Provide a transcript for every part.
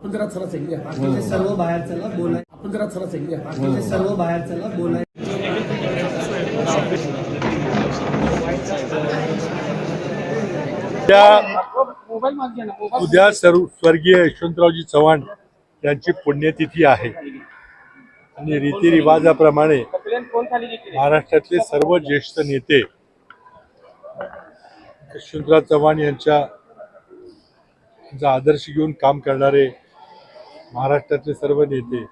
आपण जरा चला सगळी द्या. बाकीचे सर्व बाहेर चला बोलाय आपण जरा चला सगळी द्या. बाकीचे सर्व बाहेर चला बोलाय उद्या सर्व स्वर्गीय यशवंतरावजी चव्हाण यांची पुण्यतिथी आहे आणि रीतिरिवाजाप्रमाणे महाराष्ट्रातले सर्व ज्येष्ठ नेते यशवंतराव चव्हाण यांच्या आदर्श घेऊन काम करणारे महाराष्ट्रातले सर्व नेते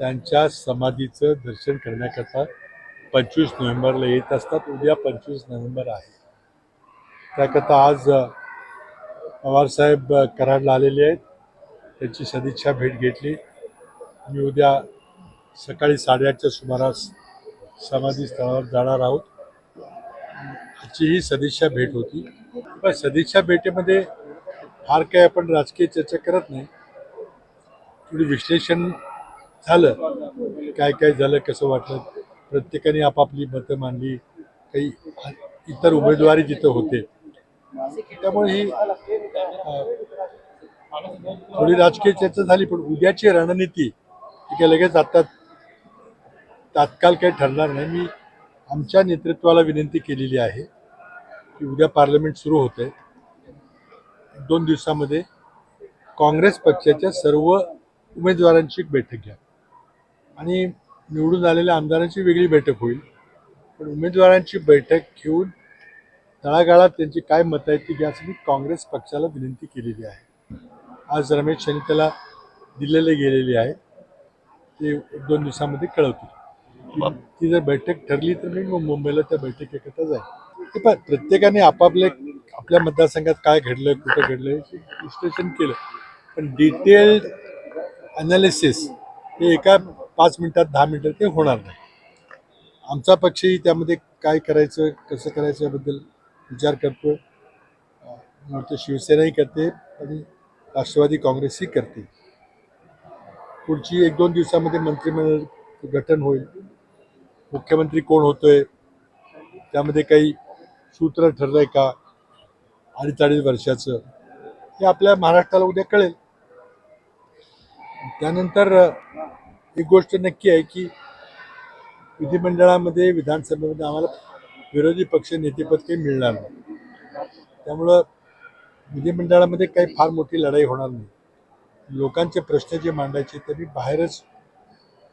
त्यांच्या समाधीचं दर्शन करण्याकरता पंचवीस नोव्हेंबरला येत असतात. उद्या पंचवीस नोव्हेंबर आहे. त्याकरता आज पवारसाहेब कराडला आलेले आहेत. त्यांची सदिच्छा भेट घेतली. मी उद्या सकाळी साडेआठच्या सुमारास समाधी स्थळावर जाणार आहोत. आजची ही सदिच्छा भेट होती. पण सदिच्छा भेटेमध्ये फार काही आपण राजकीय चर्चा करत नाही. थोडी विश्लेषण झालं. काय काय झालं कसं वाटलं? प्रत्येकाने आपापली मतं मांडली. काही इतर उमेदवारी जिथं होते. त्यामुळे ही थोडी राजकीय चर्चा झाली. पण उद्याची रणनीती ही काय लगेच आता तात्काळ काही ठरणार नाही. मी आमच्या नेतृत्वाला विनंती केलेली आहे की उद्या पार्लमेंट सुरू होते दोन दिवसामध्ये काँग्रेस पक्षाच्या सर्व उमेदवारांची एक बैठक घ्या. आणि निवडून आलेल्या आमदारांची वेगळी बैठक होईल. पण उमेदवारांची बैठक घेऊन तळागाळात त्यांची काय मतं आहेत ती घ्या असं मी काँग्रेस पक्षाला विनंती केलेली आहे. आज रमेश त्याला दिलेले गेलेली आहे. ते दोन दिवसामध्ये कळवतील. ती- ती जर बैठक ठरली तर मी मग मुंबईला त्या बैठकीकरता जाईल ते पण प्रत्येकाने आपापले आपल्या मतदारसंघात काय घडलं कुठं घडलं विश्लेषण केलं. पण डिटेल्ड अनालिसिस हे एका पाच मिनिटात दहा मिनिटात ते होणार नाही. आमचा पक्षही त्यामध्ये काय करायचं कसं करायचं याबद्दल विचार करतो वाटतं शिवसेनाही करते आणि राष्ट्रवादी काँग्रेसही करते. पुढची एक दोन दिवसामध्ये मंत्रिमंडळ गठन होईल. मुख्यमंत्री कोण होतोय? त्यामध्ये काही सूत्र ठरलंय का? अडीच अडीच वर्षाचं. हे आपल्या महाराष्ट्राला उद्या कळेल. त्यानंतर एक गोष्ट नक्की आहे की विधिमंडळामध्ये विधानसभेमध्ये आम्हाला विरोधी पक्ष नेतेपद काही मिळणार नाही. त्यामुळं विधिमंडळामध्ये काही फार मोठी लढाई होणार नाही. लोकांचे प्रश्न जे मांडायचे ते मी बाहेरच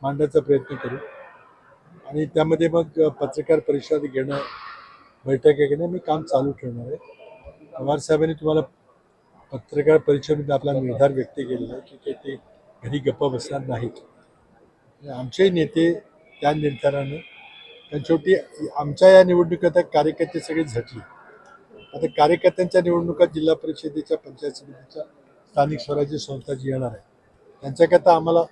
मांडण्याचा प्रयत्न करू आणि त्यामध्ये मग पत्रकार परिषद घेणं बैठक घेणं मी काम चालू ठेवणार आहे. पवार साहेबांनी तुम्हाला पत्रकार परिषदेमध्ये आपला निर्धार व्यक्त केलेला आहे की ते घरी गप्प बसणार नाहीत. आमचेही नेते त्या निर्धारानं कारण शेवटी आमच्या या निवडणुकीत कार्यकर्ते सगळे झटले. आता कार्यकर्त्यांच्या निवडणुका जिल्हा परिषदेच्या पंचायत समितीच्या स्थानिक स्वराज्य संस्था जी येणार आहे त्यांच्याकरता आम्हाला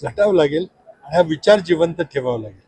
झटावं लागेल आणि हा विचार जिवंत ठेवावा लागेल.